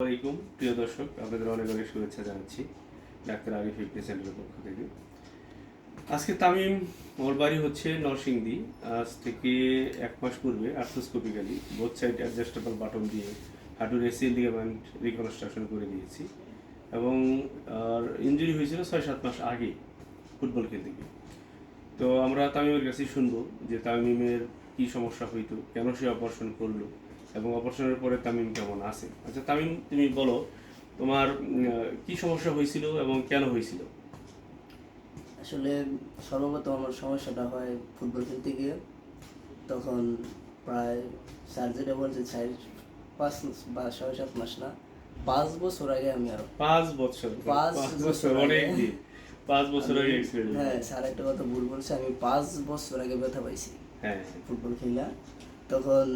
আসসালামাইকুম প্রিয় দর্শক, আপনাদের অনেক অনেক শুভেচ্ছা জানাচ্ছি ডাক্তার আরিফ ফিফটি সেন্টারের পক্ষ থেকে। আজকে তামিম ওর বাড়ি হচ্ছে নরসিংদী। আজ থেকে এক মাস পূর্বে arthroscopically both side adjustable button দিয়ে হাঁটুর এসিএল লিগামেন্ট রিকনস্ট্রাকশন করে দিয়েছি এবং আর ইঞ্জুরি হয়েছিল ছয় সাত মাস আগে ফুটবল খেলতে গিয়ে। তো আমরা তামিমের কাছে শুনব যে তামিমের কি সমস্যা হইতো, কেন সে অপারেশন করল এবং অপারেশনের পরে তামিম কেমন আছে? আচ্ছা তামিম তুমি বলো তোমার কি সমস্যা হয়েছিল এবং কেন হয়েছিল? আসলে সর্বপ্রথম আমার সমস্যাটা হয় ফুটবল খেলতে গিয়ে। তখন প্রায় সার্জারি বলছে চার পাঁচ বা ছয় সাত মাস না পাঁচ বছর আগে আমি আরও পাঁচ বছর পাঁচ বছর অনেক পাঁচ বছর আগে হ্যাঁ স্যার একটা কথা ভুল বলছে আমি পাঁচ বছর আগে ব্যথা পাইছি হ্যাঁ। ফুটবল খেলা। তখন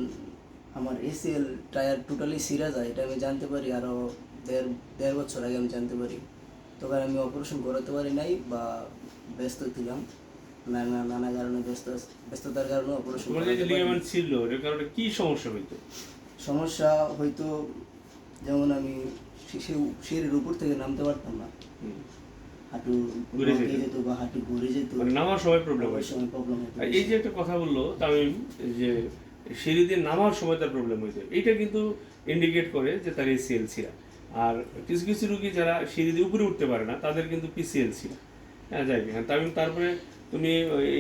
আমার এসিএল টায়ার টোটালি সিরা যায় এটা আমি জানতে পারি আরও দেড় দেড় বছর আগে আমি জানতে পারি। তখন আমি অপারেশন করাতে পারি নাই বা ব্যস্ত ছিলাম। নানা নানা কারণে ব্যস্ত ব্যস্ততার কারণে অপারেশন ছিল এর কারণে কি সমস্যা হইতো? সমস্যা হয়তো যেমন আমি সিঁড়ির উপর থেকে নামতে পারতাম না। হাঁটু ঘুরে যেত। বা হাঁটু ঘুরে যেত। মানে নামার সময় প্রবলেম হয়েছে সময় প্রবলেম এই যে একটা কথা বলল তামিম যে সিঁড়ি দিয়ে নামার সময় তার প্রবলেম হয়েছে এইটা কিন্তু ইন্ডিকেট করে যে তার এসিএল ছিল। আর কিছু কিছু রুগী যারা সিঁড়ি দিয়ে উপরে উঠতে পারে না, তাদের কিন্তু পিসিএল ছিল। হ্যাঁ যাই হ্যাঁ তামিম তারপরে তুমি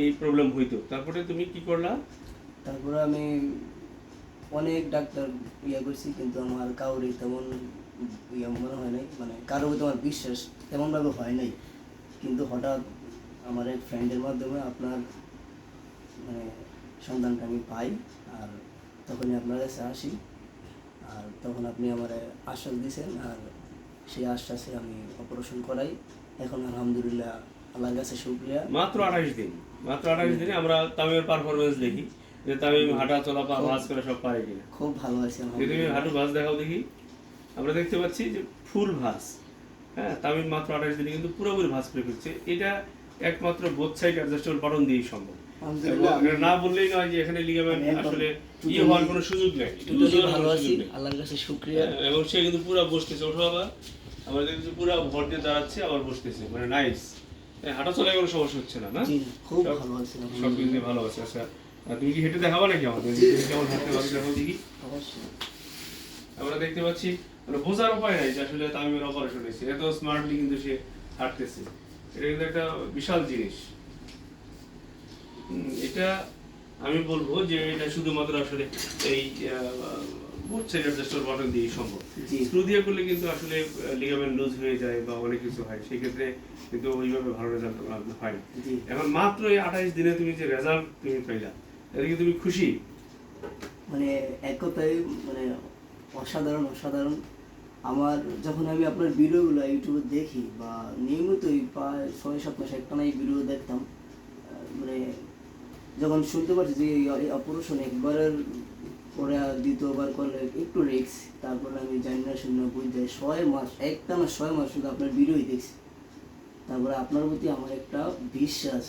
এই প্রবলেম হইতো। তারপরে তুমি কি করলা? তারপরে আমি অনেক ডাক্তার ইয়ে করছি, কিন্তু আমার কাউরে তেমন ইয়ে মনে হয় নাই। মানে কারও প্রতি আমার বিশ্বাস তেমনভাবে হয় নাই। কিন্তু হঠাৎ আমার এক ফ্রেন্ডের মাধ্যমে আপনার মানে সন্ধানটা আমি পাই। আর তখনই আপনার কাছে আসি। আর তখন আপনি আমার আশ্বাস দিয়েছেন আর সেই আশ্বাসে আমি অপারেশন করাই। এখন আলহামদুলিল্লাহ আল্লাহর কাছে শুক্রিয়া। মাত্র আঠাশ দিন মাত্র আঠাশ দিনে আমরা তামিমের পারফরমেন্স দেখি যে তামিম হাঁটা চলা পা ভাঁজ করে সব পারে কিনা। খুব ভালো আছি তুমি হাঁটু ভাঁজ দেখাও দেখি। আমরা দেখতে পাচ্ছি যে ফুল ভাঁজ। হ্যাঁ তামিম মাত্র আঠাশ দিনে কিন্তু পুরোপুরি ভাঁজ করে ফেলছে। এটা একমাত্র বোথ সাইড অ্যাডজাস্টেবল বাটন দিয়েই সম্ভব। না বললেই নয় যে এখানে লিগামেন্ট আসলে totally- হওয়ার কোনো সুযোগ নেই। টোটালি হওয়ার ভালো আছি আল্লাহর কাছে শুক্রিয়া। এবং সে কিন্তু পুরো বসতেছে। ওঠো আবার আমরা দেখছি পুরো ভর দিয়ে দাঁড়াচ্ছে আবার বসতেছে। মানে নাইস হাঁটা চলায় কোনো সমস্যা হচ্ছে না না? খুব ভালো আছি সব কিছু ভালো আছে। আচ্ছা তুমি কি হেঁটে দেখাবা নাকি আমাদের? কেমন হাঁটতে পারো দেখাও দেখি। আমরা দেখতে পাচ্ছি মানে বোঝার উপায় নাই যে আসলে তামিমের অপারেশন হয়েছে। এত স্মার্টলি কিন্তু সে হাঁটতেছে। এটা কিন্তু একটা বিশাল জিনিস। এটা আমি বলব যে এটা শুধুমাত্র আসলে এই বোথ সাইড অ্যাডজাস্টার বাটন দিয়েই সম্ভব। স্ক্রু দিয়ে করলে কিন্তু আসলে লিগামেন্ট লুজ হয়ে যায় বা অনেক কিছু হয়। সেক্ষেত্রে কিন্তু ওইভাবে ভালো রেজাল্ট হয় এখন মাত্র এই আঠাইশ দিনে তুমি যে রেজাল্ট তুমি পাইলা এতে কি তুমি খুশি? মানে এক কথায় মানে অসাধারণ অসাধারণ। আমার যখন আমি আপনার ভিডিওগুলো ইউটিউবে দেখি বা নিয়মিতই প্রায় ছয় সাত মাস একটা এই ভিডিও দেখতাম মানে যখন শুনতে পারছি যে অপারেশন একবারের পরে দ্বিতীয়বার করলে একটু রিক্স তারপরে আমি জানি না শূন্য বুঝতে ছয় মাস, একটা না ছয় মাস শুধু আপনার ভিডিওই দেখছি। তারপরে আপনার প্রতি আমার একটা বিশ্বাস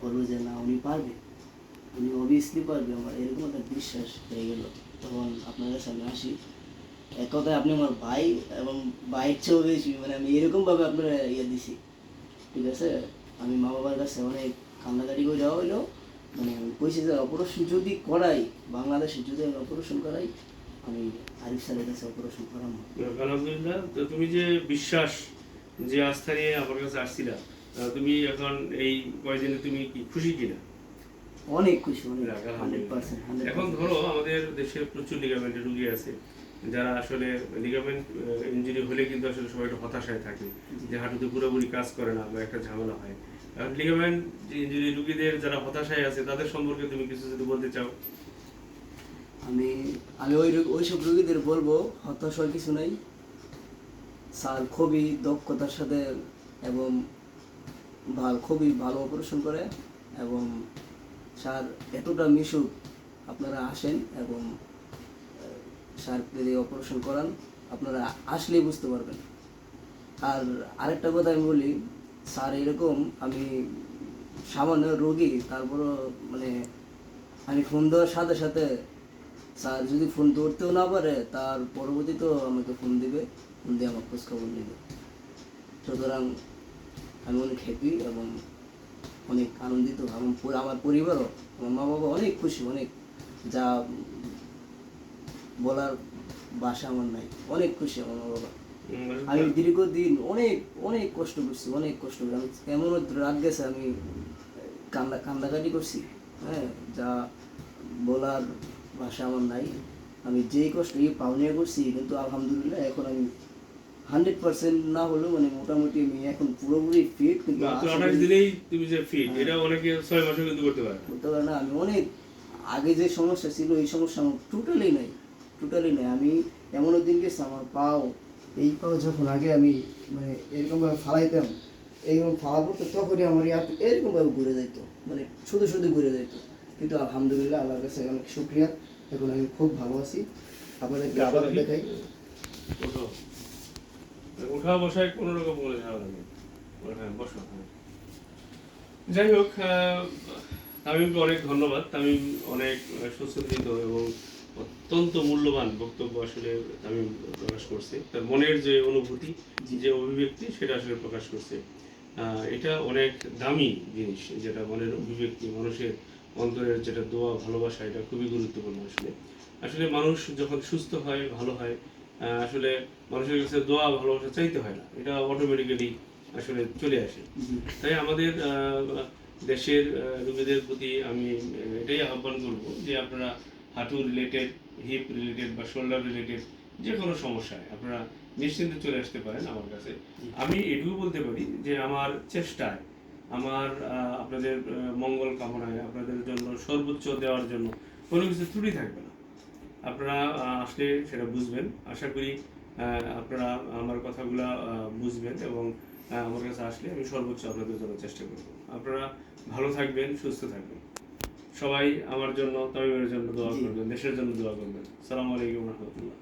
করব যে না, উনি পারবে। উনি অবভিয়াসলি পারবে আমার, এরকম একটা বিশ্বাস হয়ে গেল। তখন আপনার কাছে আমি আসি। এক কথায় আপনি আমার ভাই এবং ভাইয়ের চেয়েও বেশি মানে আমি এরকমভাবে আপনার ইয়ে দিছি। ঠিক আছে? আমি মা বাবার কাছে অনেক কান্নাকাটি করে যাওয়া হইল মানে কইছি যে অপারেশন যদি করাই বাংলাদেশে যদি আমি অপারেশন করাই আমি আরিফ স্যারের কাছে অপারেশন করাবো। আলহামদুলিল্লাহ। তো তুমি যে বিশ্বাস যে আস্থা নিয়ে আমার কাছে আসছিলা তুমি এখন এই কয়দিনে তুমি কি খুশি কিনা? অনেক খুশি অনেক এখন ধরো আমাদের দেশে প্রচুর লিগামেন্টের রুগী আছে যারা আসলে লিগামেন্ট ইঞ্জুরি হলে কিন্তু আসলে সবাই একটু হতাশায় থাকে যে হাঁটুতে পুরোপুরি কাজ করে না বা একটা ঝামেলা হয়। লিগামেন্ট ইঞ্জুরি রুগীদের যারা হতাশায় আছে, তাদের সম্পর্কে তুমি কিছু যদি বলতে চাও। আমি আমি ওই রোগ- ওইসব রোগীদের বলব, হতাশ হওয়ার কিছু নাই। স্যার খুবই দক্ষতার সাথে এবং ভালো, খুবই ভালো অপারেশন করে এবং স্যার এতটা মিশুক আপনারা আসেন এবং স্যার যদি অপারেশন করান, আপনারা আসলেই বুঝতে পারবেন। আর আরেকটা কথা আমি বলি স্যার এরকম, আমি সামান্য রোগী, তারপরও মানে আমি ফোন দেওয়ার সাথে সাথে স্যার যদি ফোন ধরতেও না পারে, তার পরবর্তীতেও আমাকে ফোন দিবে, ফোন দিয়ে আমার খোঁজখবর নেবে। সুতরাং আমি অনেক হ্যাপি এবং অনেক আনন্দিত এবং আমার পরিবারও, আমার মা বাবা অনেক খুশি, অনেক যা বলার ভাষা আমার নাই, অনেক খুশি আমার মা বাবা আমি দীর্ঘদিন অনেক অনেক কষ্ট করছি অনেক কষ্ট করে আমি এমন রাত গেছে আমি কান্দা কান্দাকাটি করছি হ্যাঁ যা বলার ভাষা আমার নাই আমি যেই কষ্ট এই পাওনিয়া করছি কিন্তু আলহামদুলিল্লাহ এখন আমি হান্ড্রেড পার্সেন্ট না হলেও মানে মোটামুটি আমি এখন পুরোপুরি ফিট কিন্তু আঠাশ দিলেই তুমি যে ফিট হ্যাঁ। এটা অনেকে ছয় মাসে কিন্তু করতে পারে না। পারে না আমি অনেক আগে যে সমস্যা ছিল এই সমস্যা আমার টোটালি নাই টোটালি নাই আমি এমনও দিন গেছে আমার পাও এই পাও যখন আগে আমি মানে এরকমভাবে ফালাইতাম এইরকম ফালা পড়তো তখনই আমার এরকমভাবে ঘুরে যেত মানে শুধু শুধু ঘুরে যেত কিন্তু আলহামদুলিল্লাহ আল্লাহর কাছে অনেক শুক্রিয়া। এখন আমি খুব ভালো আছি। আপনাদের আবার দেখাই। ওঠো। বসায় কোনো রকম বলে হ্যাঁ বসো। যাই হোক তামিমকে অনেক ধন্যবাদ। তামিম অনেক সুসজ্জিত এবং অত্যন্ত মূল্যবান বক্তব্য আসলে আমি প্রকাশ করছি। তার মনের যে অনুভূতি যে অভিব্যক্তি সেটা আসলে প্রকাশ করছে। এটা অনেক দামি জিনিস যেটা মনের অভিব্যক্তি মানুষের অন্তরের যেটা দোয়া ভালোবাসা এটা খুবই গুরুত্বপূর্ণ আসলে। আসলে মানুষ যখন সুস্থ হয় ভালো হয় আসলে মানুষের কাছে দোয়া ভালোবাসা চাইতে হয় না। এটা অটোমেটিক্যালি আসলে চলে আসে। তাই আমাদের দেশের রোগীদের প্রতি আমি এটাই আহ্বান করব যে আপনারা হাঁটু রিলেটেড হিপ রিলেটেড বা শোল্ডার রিলেটেড যে কোনো সমস্যায় আপনারা নিশ্চিন্তে চলে আসতে পারেন আমার কাছে। আমি এটুকু বলতে পারি যে আমার চেষ্টায়, আমার আপনাদের মঙ্গল কামনায়, আপনাদের জন্য সর্বোচ্চ দেওয়ার জন্য কোনো কিছু ত্রুটি থাকবে না। আপনারা আসলে সেটা বুঝবেন। আশা করি আপনারা আমার কথাগুলো বুঝবেন এবং আমার কাছে আসলে আমি সর্বোচ্চ আপনাদের জন্য চেষ্টা করব। আপনারা ভালো থাকবেন, সুস্থ থাকবেন। সবাই আমার জন্য তামিমের জন্য দোয়া করবেন দেশের জন্য দোয়া করবেন। সালাম আলাইকুম রহমতুল্লাহ।